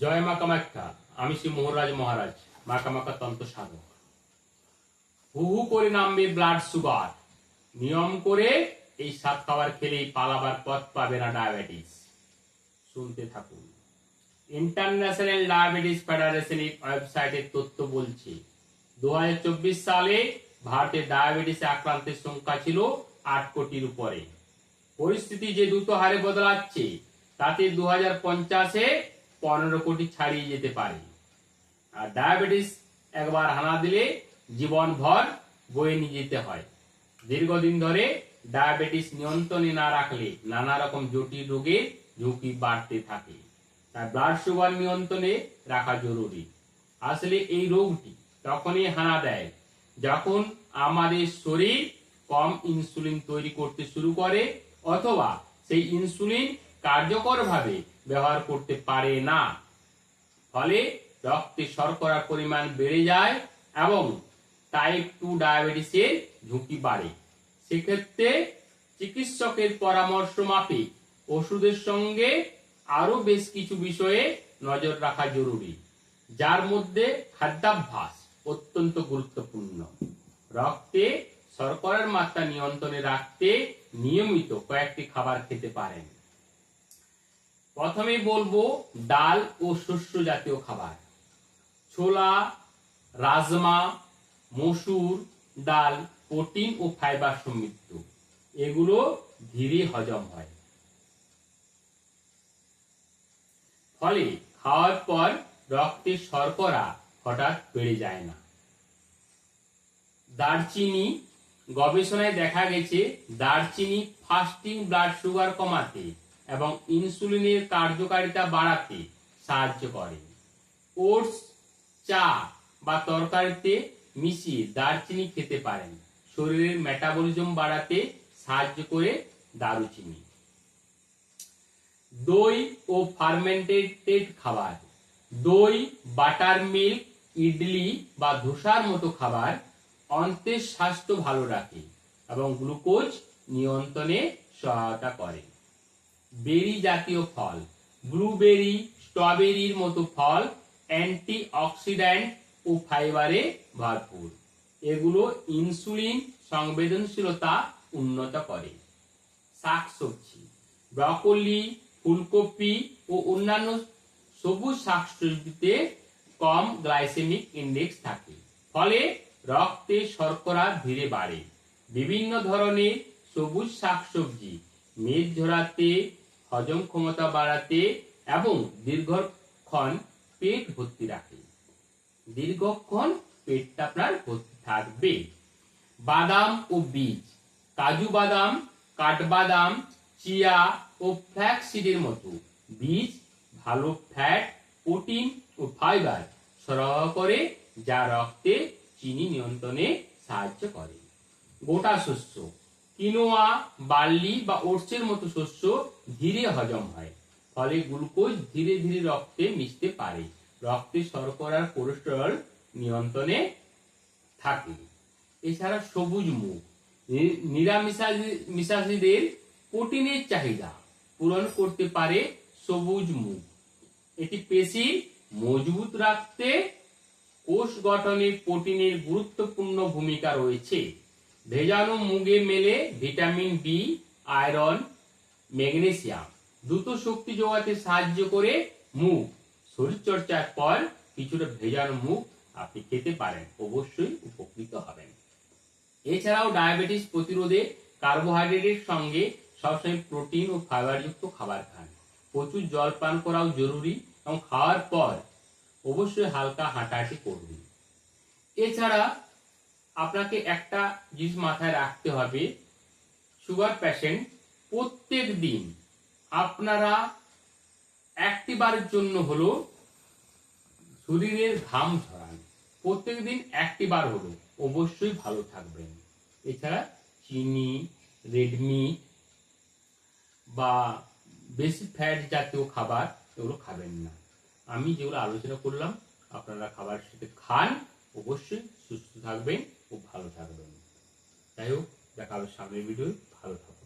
জয় মা কামাখ্যা, আমি শ্রী মোহরাজ মহারাজ, মা কামাখ্যা তন্ত্র সাধক। হু হু করে নামবে ব্লাড সুগার। নিয়ম করে এই সাত খাবার খেলেই পালাবার পথ পাবে না ডায়াবেটিস। শুনতে থাকুন। ইন্টারন্যাশনাল ডায়াবেটিস ফেডারেশনের ওয়েবসাইটের তথ্য বলছে দু হাজার চব্বিশ সালে ভারতে ডায়াবেটিসে আক্রান্তের সংখ্যা ছিল আট কোটির উপরে। পরিস্থিতি যে দ্রুত হারে বদলাচ্ছে, তাতে দু হাজার পঞ্চাশে পনেরো কোটি ছাড়িয়ে যেতে পারে। আর ডায়াবেটিস একবার হানা দিলে জীবনভর বয়ে নিয়ে যেতে হয়। দীর্ঘদিন ধরে ডায়াবেটিস নিয়ন্ত্রণে না রাখলে নানা রকম জটিল রোগের ঝুঁকি বাড়তে থাকে। তাই ব্লাড সুগার নিয়ন্ত্রণে রাখা জরুরি। আসলে এই রোগটি তখনই হানা দেয় যখন আমাদের শরীর কম ইনসুলিন তৈরি করতে শুরু করে অথবা সেই ইনসুলিন কার্যকরভাবে ব্যবহার করতে পারে না। ফলে রক্তে শর্করার পরিমাণ বেড়ে যায় এবং টাইপ টু ডায়াবেটিসের ঝুঁকি বাড়ে। সেক্ষেত্রে চিকিৎসকের পরামর্শ মাফিক ওষুধের সঙ্গে আরও বেশ কিছু বিষয়ে নজর রাখা জরুরি, যার মধ্যে খাদ্যাভ্যাস অত্যন্ত গুরুত্বপূর্ণ। রক্তে শর্করার মাত্রা নিয়ন্ত্রণে রাখতে নিয়মিত কয়েকটি খাবার খেতে পারেন। প্রথমে বলব ডাল ও শস্য জাতীয় খাবার। ছোলা, রাজমা, মসুর ডাল, প্রোটিন ও ফাইবার সমৃদ্ধ। এগুলো ধীরে হজম হয়। ফলে খাওয়ার পর রক্তে শর্করা হঠাৎ বেড়ে যায় না। দারচিনি, গবেষণায় দেখা গেছে দারচিনি ফাস্টিং ব্লাড সুগার কমাতে এবং ইনসুলিনের কার্যকারিতা বাড়াতে সাহায্য করে। ওটস, চা বা তরকারিতে মিশিয়ে দারচিনি খেতে পারেন। শরীরের মেটাবলিজম বাড়াতে সাহায্য করে দারুচিনি। দই ও ফার্মেন্টেড খাবার। দই, বাটার মিল্ক, ইডলি বা ধোসার মতো খাবার অন্তের স্বাস্থ্য ভালো রাখে এবং গ্লুকোজ নিয়ন্ত্রণে সহায়তা করে। বেরি জাতীয় ফল, ব্লুবেরি, স্ট্রবেরির মতো ফল অ্যান্টি অক্সিডেন্ট ও ফাইবারে ভরপুর। এগুলো ইনসুলিন সংবেদনশীলতা উন্নত করে। শাকসবজি, ব্রকলি, ফুলকপি ও অন্যান্য সবুজ শাকসবজিতে কম গ্লাইসেমিক ইন্ডেক্স থাকে। ফলে রক্তে শর্করা ধীরে বাড়ে। বিভিন্ন ধরনের সবুজ শাকসবজি, মেদ ঝরাতে হজম ক্ষমতা বাড়াতে এবং দীর্ঘক্ষণ পেট ভর্তি রাখে। দীর্ঘক্ষণ পেটটা আপনার ভর্তি থাকবে। বাদাম ও বীজ, কাজু বাদাম, কাঠবাদাম, চিয়া ও ফ্ল্যাক্স সিডের মতো বীজ ভালো ফ্যাট, প্রোটিন ও ফাইবার সরবরাহ করে, যা রক্তে চিনি নিয়ন্ত্রণে সাহায্য করে। গোটা শস্য কিনোয়া, বার্লি বা ওটসের মতো শস্য ধীরে হজম হয়, ফলে গ্লুকোজ ধীরে ধীরে রক্তে মিশতে পারে। রক্তে শর্করার কোলেস্টেরল নিয়ন্ত্রণে থাকে। এছাড়া সবুজ মুখ নিরামিষাশীদের প্রোটিনের চাহিদা পূরণ করতে পারে সবুজ মুখ এটি পেশি মজবুত রাখতে কোষ গঠনে প্রোটিনের গুরুত্বপূর্ণ ভূমিকা রয়েছে। ভেজানো মুগে মেলে ভিটামিন বি আয়রন, ম্যাগনেসিয়াম। দ্রুত শক্তি যোগাতে সাহায্য করে মুখ শরীরচর্চার পর কিছুটা ভেজানো মুখ আপনি খেতে পারেন। অবশ্যই উপকৃত হবেন। এছাড়াও ডায়াবেটিস প্রতিরোধে কার্বোহাইড্রেটের সঙ্গে সবসময় প্রোটিন ও ফাইবারযুক্ত খাবার খান। প্রচুর জল পান করাও জরুরি এবং খাওয়ার পর অবশ্যই হালকা হাঁটাহাঁটি করবেন এছাড়া আপনাকে একটা জিনিস মাথায় রাখতে হবে। সুগার পেশেন্ট প্রত্যেক দিন আপনারা একটি বারের জন্য হলো শরীরের ঘাম ঝরান। প্রত্যেক দিন একটি বার হলো। অবশ্যই ভালো থাকবেন। এছাড়া চিনি রেডমি বা বেশি ফ্যাট জাতীয় খাবার এগুলো খাবেন না। আমি যেগুলো আলোচনা করলাম, আপনারা খাবার সাথে খান, অবশ্যই সুস্থ থাকবেন। ও ভালো থাকবেন। যাই হোক দেখা হবে সামনের ভিডিও ভালো থাকবেন